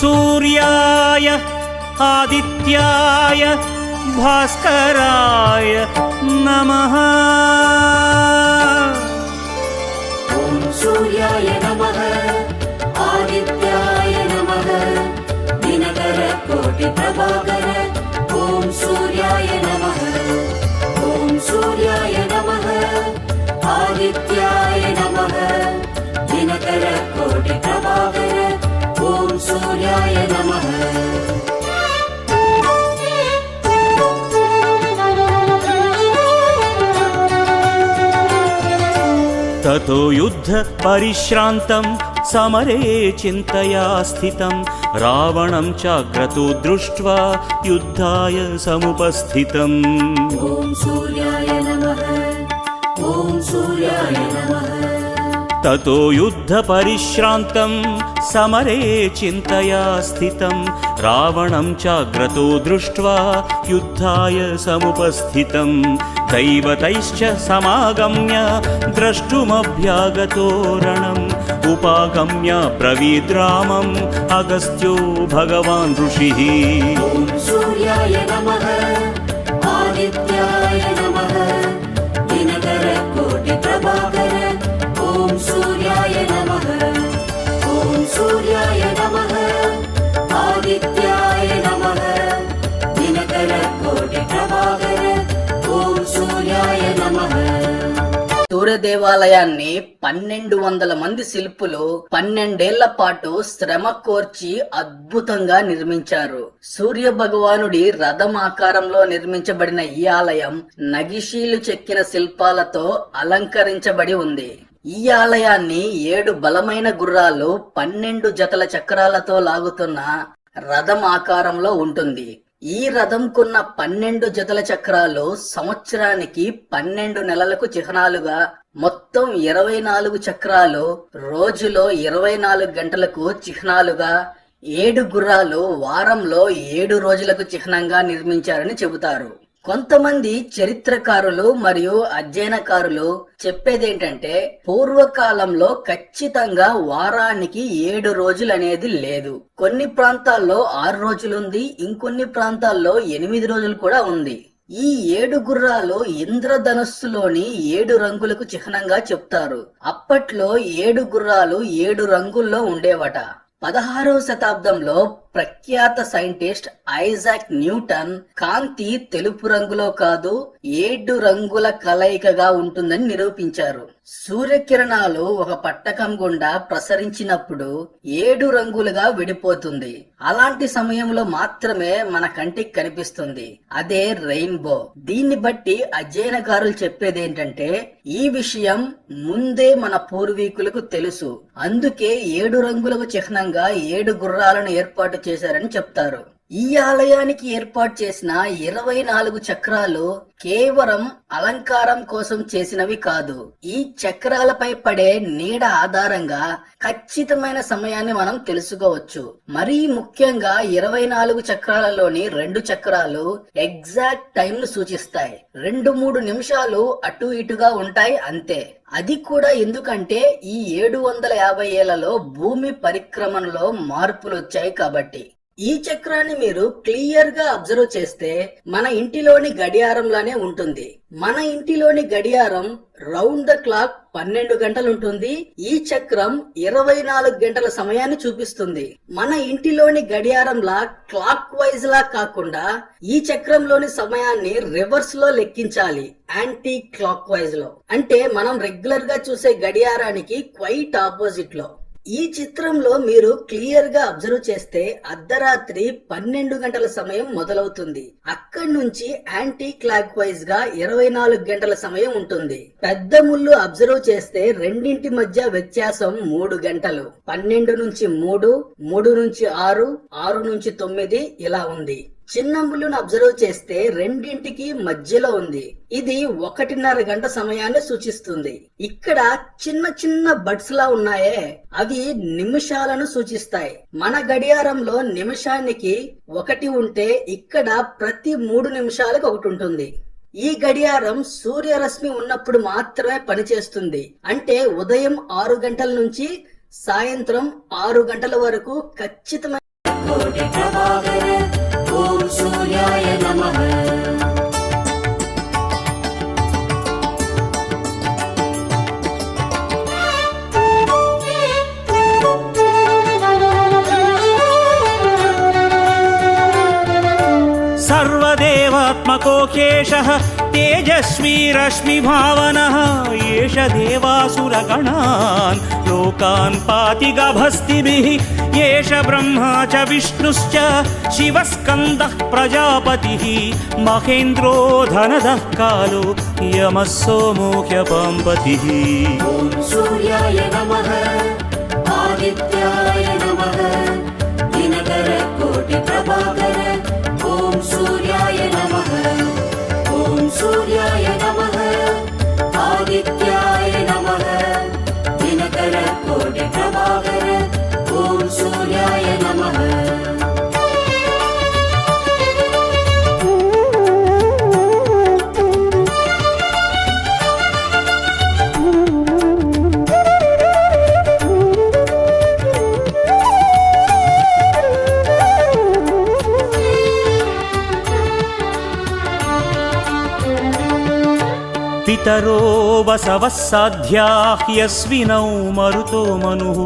सूर्याय आदित्याय भास्कराय दिनकरकोटिप्रभाकर ॐ सूर्याय नमः। ततो युद्धपरिश्रान्तं समरे चिन्तया स्थितं। रावणं चाग्रतो दृष्ट्वा युद्धाय समुपस्थितम्। ॐ सूर्याय नमः। ॐ सूर्याय नमः ततो युद्धपरिश्रान्तं समरे चिन्तया स्थितं रावणं चाग्रतो दृष्ट्वा युद्धाय समुपस्थितं दैवतैश्च समागम्य द्रष्टुमभ्यागतो रणम् उपागम्य ब्रवीद्रामम् अगस्त्यो भगवान् ऋषिः ॐ सूर्याय नमः आदित्याय సూర్య దేవాలయాన్ని పన్నెండు వందల మంది శిల్పులు పన్నెండేళ్ళ పాటు శ్రమ కోర్చి అద్భుతంగా నిర్మించారు. సూర్య భగవానుడి రథం ఆకారంలో నిర్మించబడిన ఈ ఆలయం నగిషీలు చెక్కిన శిల్పాలతో అలంకరించబడి ఉంది. ఈ ఆలయాన్ని ఏడు బలమైన గుర్రాలు పన్నెండు జతల చక్రాలతో లాగుతున్న రథం ఆకారంలో ఉంటుంది. ఈ రథంకున్న పన్నెండు జతల చక్రాలు సంవత్సరానికి పన్నెండు నెలలకు చిహ్నాలుగా మొత్తం ఇరవై నాలుగు చక్రాలు రోజులో ఇరవై నాలుగు గంటలకు చిహ్నాలుగా ఏడు గుర్రాలు వారంలో ఏడు రోజులకు చిహ్నంగా నిర్మించారని చెబుతారు. కొంతమంది చరిత్రకారులు మరియు అధ్యయనకారులు చెప్పేదేంటంటే పూర్వకాలంలో ఖచ్చితంగా వారానికి ఏడు రోజులు అనేది లేదు. కొన్ని ప్రాంతాల్లో ఆరు రోజులుంది ఇంకొన్ని ప్రాంతాల్లో ఎనిమిది రోజులు కూడా ఉంది. ఈ ఏడు గుర్రాలు ఇంద్రధనస్సులోని ఏడు రంగులకు చిహ్నంగా చెప్తారు. అప్పట్లో ఏడు గుర్రాలు ఏడు రంగుల్లో ఉండేవట. పదహారవ శతాబ్దంలో ప్రఖ్యాత సైంటిస్ట్ ఐజాక్ న్యూటన్ కాంతి తెలుపు రంగులో కాదు ఏడు రంగుల కలయికగా ఉంటుందని నిరూపించారు. సూర్యకిరణాలు ఒక పట్టకం గుండా ప్రసరించినప్పుడు ఏడు రంగులుగా విడిపోతుంది. అలాంటి సమయంలో మాత్రమే మన కంటికి కనిపిస్తుంది. అదే రెయిన్బో. దీన్ని బట్టి అధ్యయనకారులు చెప్పేది ఏంటంటే ఈ విషయం ముందే మన పూర్వీకులకు తెలుసు. అందుకే ఏడు రంగులకు చిహ్నంగా ఏడు గుర్రాలను ఏర్పాటు చేశారని చెప్తారు. ఈ ఆలయానికి ఏర్పాటు చేసిన ఇరవై నాలుగు చక్రాలు కేవలం అలంకారం కోసం చేసినవి కాదు. ఈ చక్రాలపై పడే నీడ ఆధారంగా ఖచ్చితమైన సమయాన్ని మనం తెలుసుకోవచ్చు. మరీ ముఖ్యంగా ఇరవై నాలుగు చక్రాలలోని రెండు చక్రాలు ఎగ్జాక్ట్ టైం ను సూచిస్తాయి. రెండు మూడు నిమిషాలు అటు ఇటుగా ఉంటాయి అంతే. అది కూడా ఎందుకంటే ఈ ఏడు వందల యాభై ఏళ్ళలో భూమి పరిక్రమణలో మార్పులు వచ్చాయి కాబట్టి. ఈ చక్రాన్ని మీరు క్లియర్గా అబ్జర్వ్ చేస్తే మన ఇంటిలోని గడియారంలానే ఉంటుంది. మన ఇంటిలోని గడియారం రౌండ్ ద క్లాక్ పన్నెండు గంటలు ఉంటుంది ఈ చక్రం ఇరవై నాలుగు గంటల సమయాన్ని చూపిస్తుంది. మన ఇంటిలోని గడియారంలా క్లాక్ వైజ్ లా కాకుండా ఈ చక్రంలోని సమయాన్ని రివర్స్లో లెక్కించాలి. యాంటీ క్లాక్ వైజ్లో. అంటే మనం రెగ్యులర్గా చూసే గడియారానికి క్వైట్ ఆపోజిట్లో. ఈ చిత్రంలో మీరు క్లియర్గా అబ్జర్వ్ చేస్తే అర్ధరాత్రి పన్నెండు గంటల సమయం మొదలవుతుంది. అక్కడి నుంచి యాంటీ క్లాక్ వైజ్గా ఇరవై నాలుగు గంటల సమయం ఉంటుంది. పెద్ద ముళ్ళు అబ్జర్వ్ చేస్తే రెండింటి మధ్య వ్యత్యాసం మూడు గంటలు. పన్నెండు నుంచి మూడు మూడు నుంచి ఆరు ఆరు నుంచి తొమ్మిది ఇలా ఉంది. చిన్నంబులను అబ్జర్వ్ చేస్తే రెండింటికి మధ్యలో ఉంది. ఇది ఒకటిన్నర గంట సమయాన్ని సూచిస్తుంది. ఇక్కడ చిన్న చిన్న బడ్స్ లా ఉన్నాయే. అవి నిమిషాలను సూచిస్తాయి. మన గడియారంలో నిమిషానికి ఒకటి ఉంటే ఇక్కడ ప్రతి మూడు నిమిషాలకు ఒకటి ఉంటుంది. ఈ గడియారం సూర్యరశ్మి ఉన్నప్పుడు మాత్రమే పనిచేస్తుంది. అంటే ఉదయం ఆరు గంటల నుంచి సాయంత్రం ఆరు గంటల వరకు ఖచ్చితమైన सर्वदेवात्मकोऽखेशः तेजस्वी रश्मिभावनः एष देवासुरगणान् लोकान् पाति गभस्तिभिः एष ब्रह्मा च विष्णुश्च शिवस्कन्दः प्रजापतिः महेन्द्रो धनदः कालो यमः सोमो ह्यपाम्पतिः ॐ सूर्याय नमः आदित्याय नमः पितरो वसवः साध्याः यस्विनौ मरुतो मनुः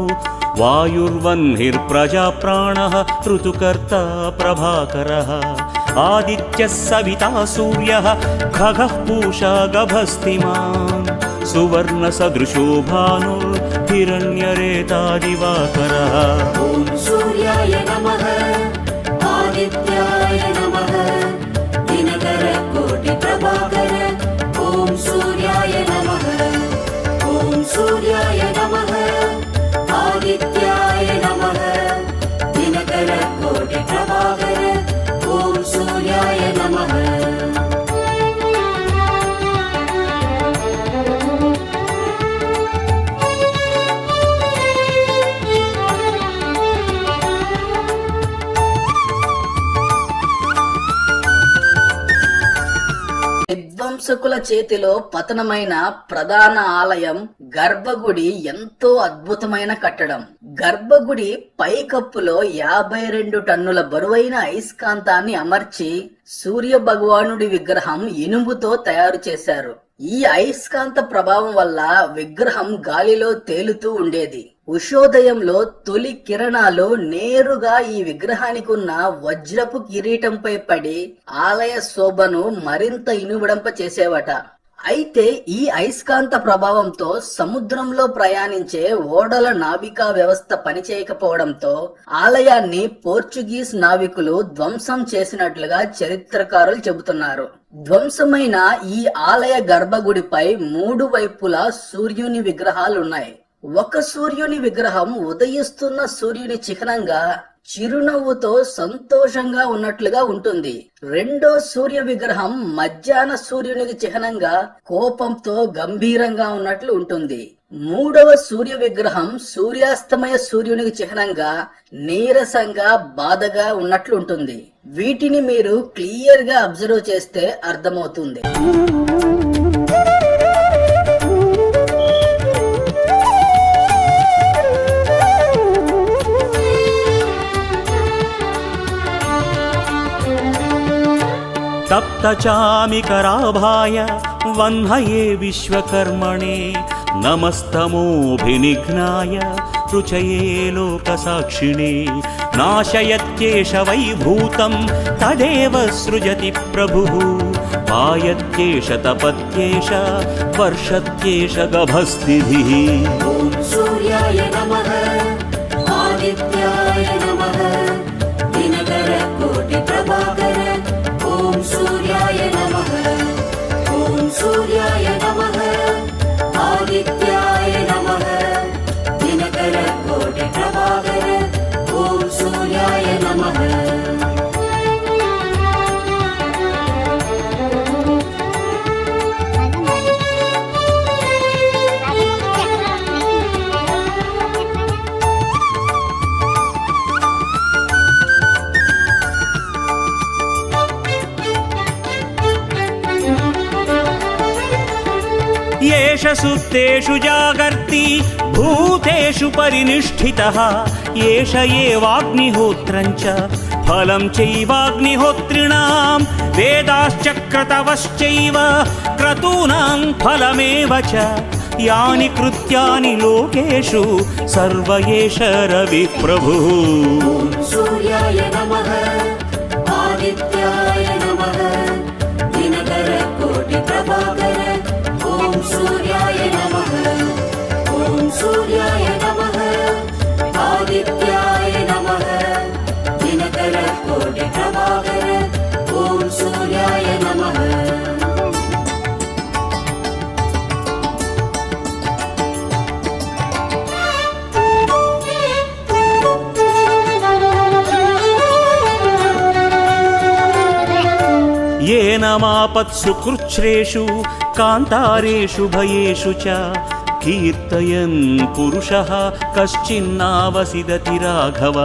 वायुर्वह्निर्प्रजाप्राणः ऋतुकर्ता प्रभाकरः आदित्यः सविता सूर्यः खगः पूषा गभस्तिमान् सुवर्णसदृशो भानुर्हिरण्यरेतादिवाकरः ॐ सूर्याय नमः आदित्याय హింసకుల చేతిలో పతనమైన ప్రధాన ఆలయం గర్భగుడి ఎంతో అద్భుతమైన కట్టడం. గర్భగుడి పైకప్పులో యాభై రెండు టన్నుల బరువైన అయస్కాంతాన్ని అమర్చి సూర్య భగవానుడి విగ్రహం ఇనుముతో తయారు చేశారు. ఈ అయస్కాంత ప్రభావం వల్ల విగ్రహం గాలిలో తేలుతూ ఉండేది. ఉషోదయంలో తొలి కిరణాలు నేరుగా ఈ విగ్రహానికి ఉన్న వజ్రపు కిరీటంపై పడి ఆలయ శోభను మరింత ఇనుబడంప చేసేవట. అయితే ఈ అయస్కాంత ప్రభావంతో సముద్రంలో ప్రయాణించే ఓడల నావికా వ్యవస్థ పనిచేయకపోవడంతో ఆలయాన్ని పోర్చుగీస్ నావికులు ధ్వంసం చేసినట్లుగా చరిత్రకారులు చెబుతున్నారు. ధ్వంసమైన ఈ ఆలయ గర్భగుడిపై మూడు వైపులా సూర్యుని విగ్రహాలున్నాయి. ఒక సూర్యుని విగ్రహం ఉదయిస్తున్న సూర్యుని చిహ్నంగా చిరునవ్వుతో సంతోషంగా ఉన్నట్లుగా ఉంటుంది. రెండో సూర్య విగ్రహం మధ్యాహ్న సూర్యునికి చిహ్నంగా కోపంతో గంభీరంగా ఉన్నట్లు ఉంటుంది. మూడవ సూర్య విగ్రహం సూర్యాస్తమయ సూర్యునికి చిహ్నంగా నీరసంగా బాధగా ఉన్నట్లు ఉంటుంది. వీటిని మీరు క్లియర్గా అబ్జర్వ్ చేస్తే అర్థమవుతుంది. तप्तचामिकराभाय वह्नये विश्वकर्मणे नमस्तमोऽभिनिघ्नाय रुचये लोकसाक्षिणे नाशयत्येष वैभूतं तदेव सृजति प्रभुः पायत्येष तपत्येष वर्षत्येष गभस्तिभिः సుప్తేషు జాగర్తి భూతేషు పరినిష్ఠితః ఏష ఏవాగ్నిహోత్రం చ ఫలం చైవాగ్నిహోత్రిణాం వేదాశ్చక్రతవశ్చైవ క్రతూనాం ఫలమేవ చ యాని కృత్యాని లోకేషు సర్వ రవి ప్రభు సూర్యాయ నమః ఆదిత్యాయ నమః దినకర కోటి ప్రభావ येन मापत्सु कृच्छ्रेषु कान्तारेषु भयेषु च कीर्तयन् पुरुषः कश्चिन्नावसिदति राघव